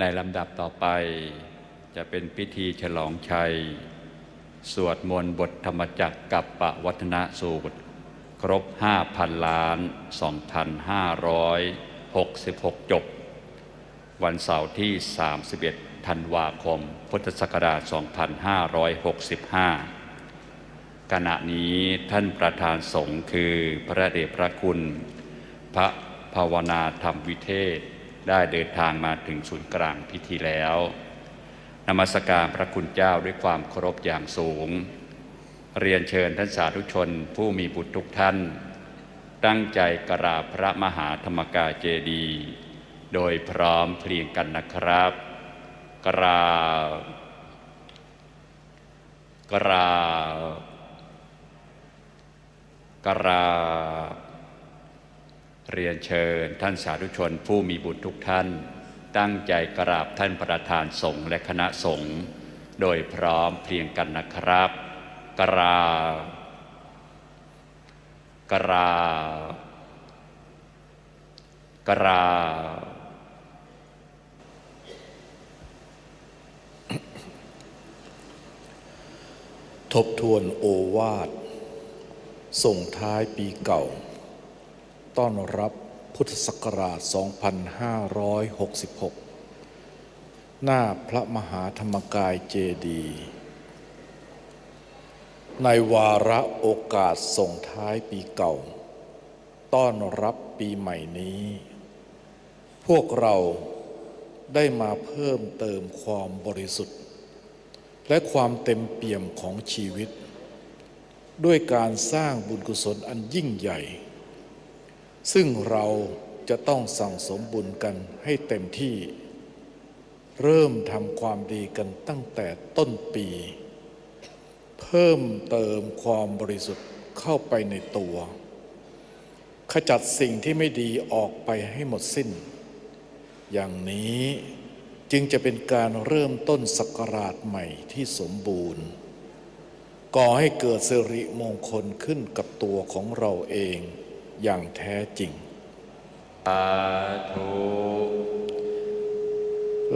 ในลำดับต่อไปจะเป็นพิธีฉลองชัย สวดมนต์บทธรรมจักรกับปวัฒนสูตร ครบ 5,000 ล้าน 2,566 จบ วันเสาร์ที่ 31 ธันวาคม พุทธศักราช 2565 ขณะนี้ท่านประธานสงฆ์คือพระเดชพระคุณ พระภาวนาธรรมวิเทศ ได้เดินทางมาถึงศูนย์กลางพิธีแล้วนมัสการพระคุณเจ้าด้วยความเคารพอย่างสูง เรียนเชิญท่านสาธุชนผู้มีบุตรทุกท่าน ตั้งใจกราบพระมหาธรรมกาเจดี โดยพร้อมเพรียงกันนะครับ กราบกราบกราบ เรียนเชิญท่านสาธุชนผู้มีบุญทุกท่าน ตั้งใจกราบท่านประธานสงฆ์และคณะสงฆ์โดยพร้อมเพรียงกันนะครับ กราบกราบกราบทบทวนโอวาทส่งท้ายปีเก่า ต้อนรับพุทธศักราช 2566 หน้าพระมหาธรรมกายเจดีย์ในวาระโอกาสส่งท้ายปีเก่า ต้อนรับปีใหม่นี้ พวกเราได้มาเพิ่มเติมความบริสุทธิ์ และความเต็มเปี่ยมของชีวิต ด้วยการสร้างบุญกุศลอันยิ่งใหญ่ ซึ่งเราจะต้องสั่งสมบุญกันให้เต็มที่ เริ่มทำความดีกันตั้งแต่ต้นปี เพิ่มเติมความบริสุทธิ์เข้าไปในตัว ขจัดสิ่งที่ไม่ดีออกไปให้หมดสิ้น อย่างนี้จึงจะเป็นการเริ่มต้นศักราชใหม่ที่สมบูรณ์ ก่อให้เกิดสิริมงคลขึ้นกับตัวของเราเอง อย่างแท้จริง สาธุ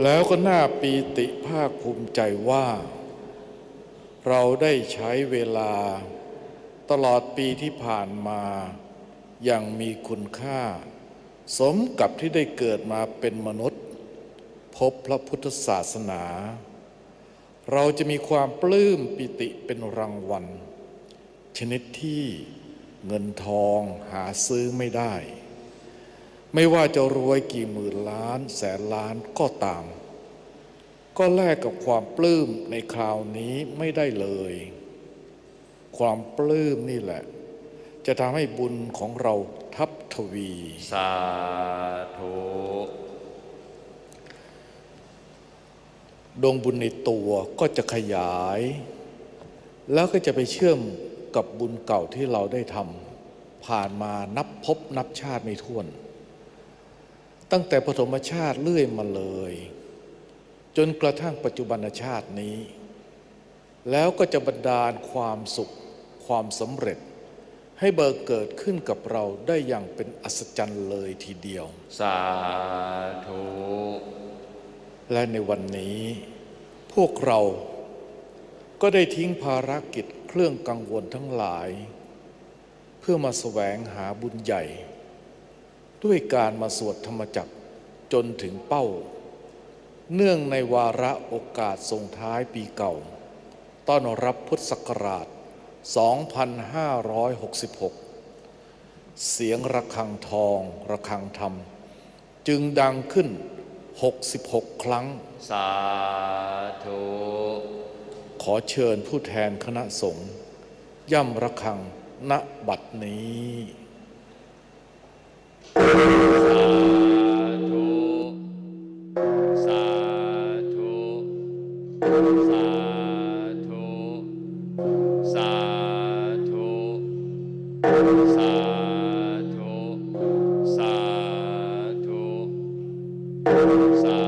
แล้วก็น่าปีติภาคภูมิใจว่า เราได้ใช้เวลาตลอดปีที่ผ่านมาอย่างมีคุณค่า สมกับที่ได้เกิดมาเป็นมนุษย์ พบพระพุทธศาสนา เราจะมีความปลื้มปิติเป็นรางวัล ชนิดที่ เงินทองหาซื้อไม่ได้ ไม่ว่าจะรวยกี่หมื่นล้านแสนล้านก็ตาม ก็แลกกับความปลื้มในคราวนี้ไม่ได้เลย ความปลื้มนี่แหละ จะทำให้บุญของเราทับทวี สาธุดวงบุญในตัวก็จะขยาย แล้วก็จะไปเชื่อม กับบุญเก่าที่เราได้ทำผ่านมานับพบนับชาติไม่ถ้วน ตั้งแต่ปฐมชาติเลื่อยมาเลย จนกระทั่งปัจจุบันชาตินี้ แล้วก็จะบันดาลความสุขความสำเร็จ ให้เบิกเกิดขึ้นกับเราได้อย่างเป็นอัศจรรย์เลยทีเดียว สาธุและในวันนี้ พวกเราก็ได้ทิ้งภารกิจ เครื่องกังวลทั้งหลาย เพื่อมาแสวงหาบุญใหญ่ ด้วยการมาสวดธรรมจักจนถึงเป้า เนื่องในวาระโอกาสส่งท้ายปีเก่า ต้อนรับพุทธศักราช 2566 เสียงระฆังทองระฆังธรรม จึงดังขึ้น 66 ครั้ง สาธุ อเชิญผู้แทนคณะสงฆ์ย่ำระฆังณบัดนี้สา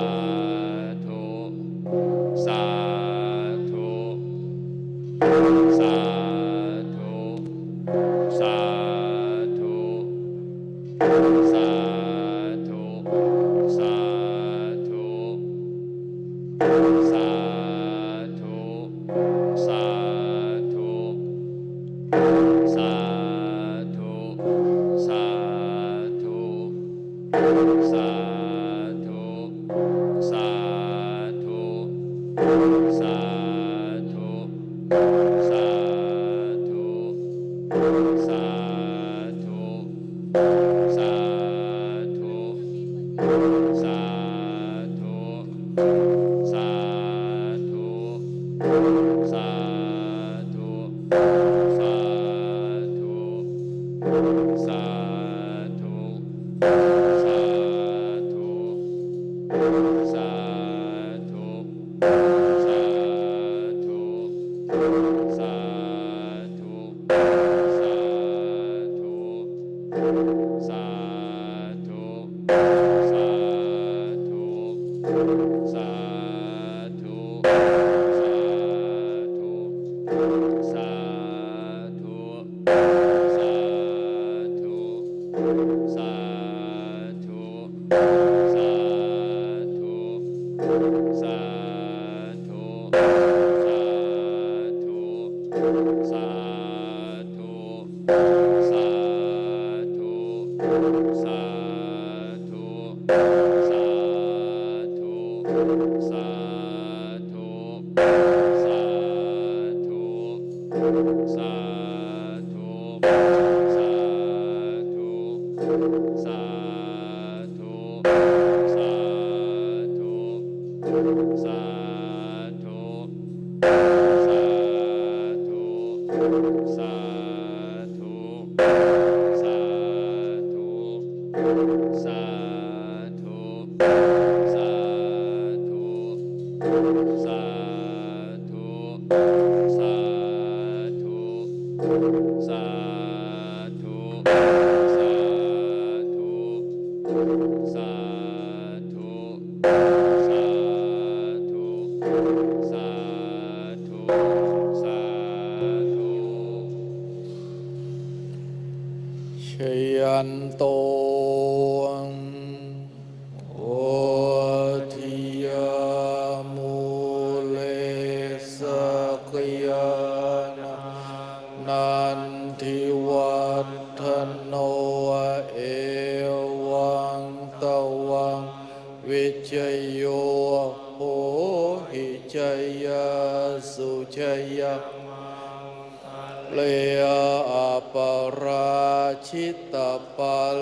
เลียอปราชิตปัล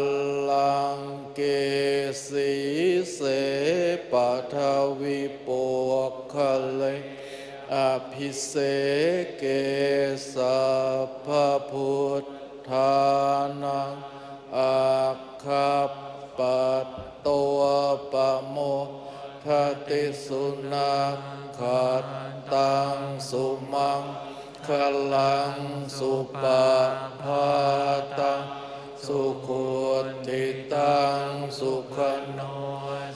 ลังเกสีเสปัทวิปวคเลอภิเสเกสัพพุทธานังอาคัปปตัวปโมทติสุนัขตังสุมัง พลังสุปภาตังสุขุติตังสุขโน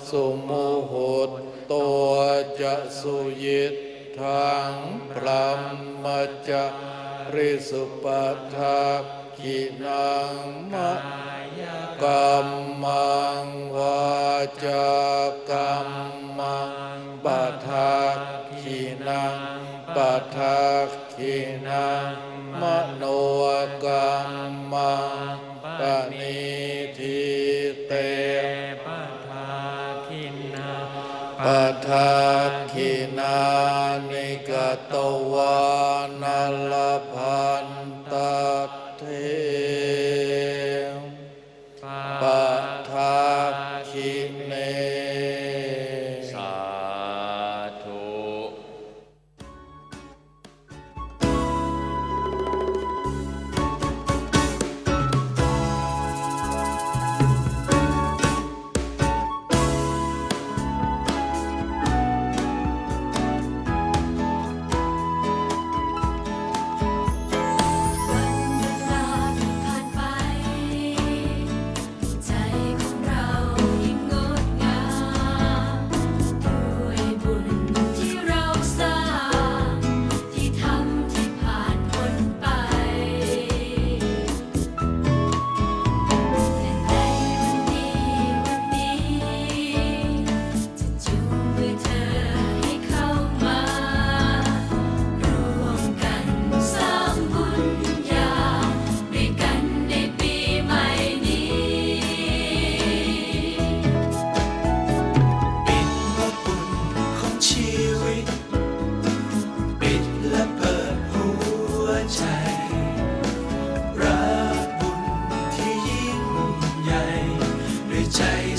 สุมุหุตตัวจะสุยิตทางพรัมมจะริสุปทักกินังมะกัมมังวาจา uh,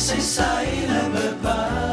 ใสและเบิกบาน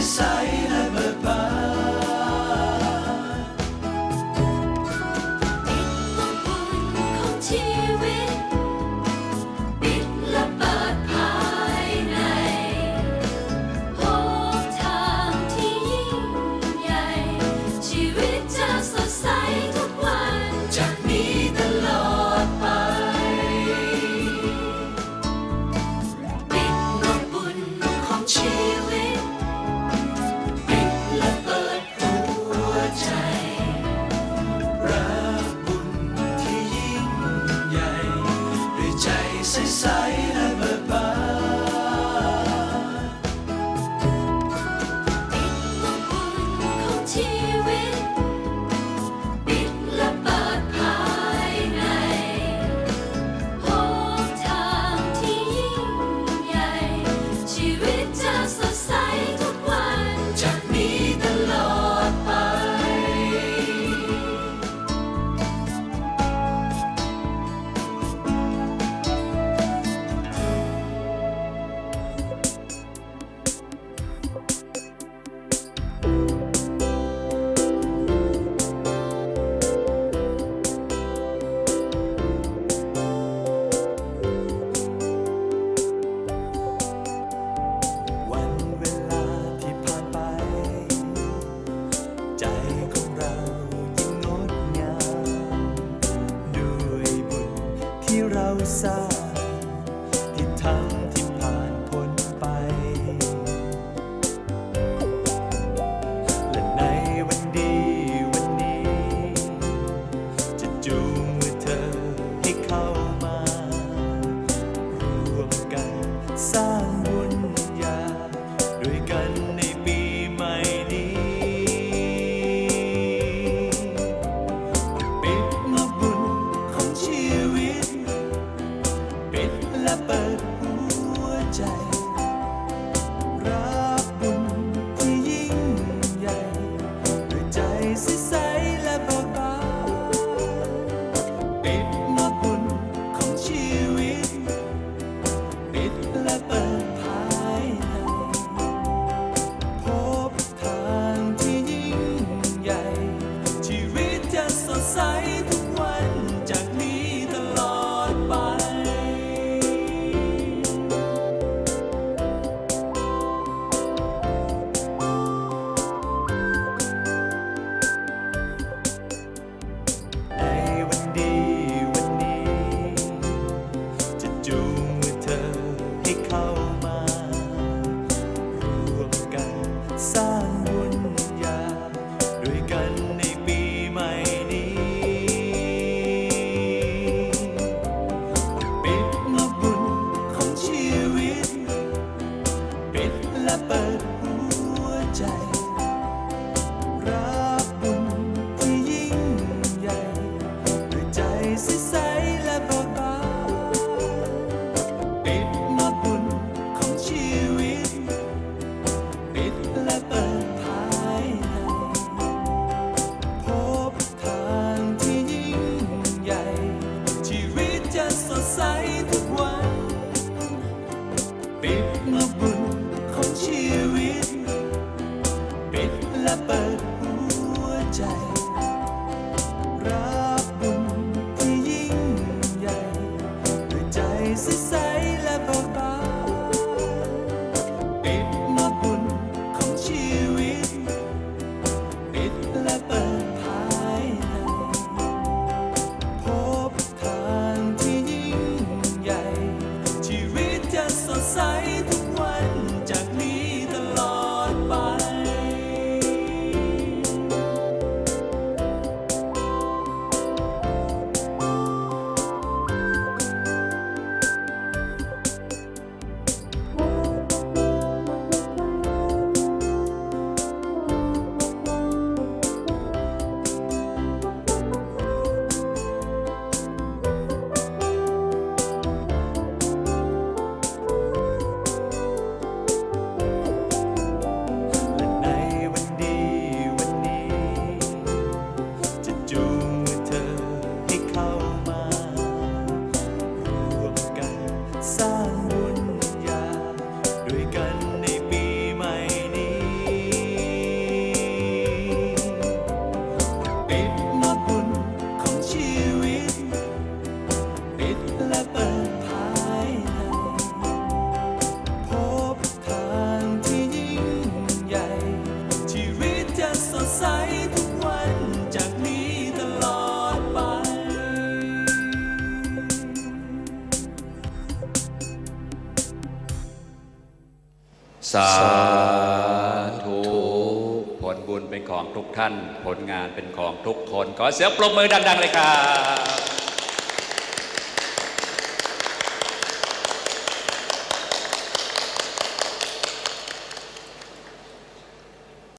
ใจ ด้ว ปิ ท่านผลงานเป็นของทุกคน ขอเสียงปรบมือดัง ๆ เลยครับ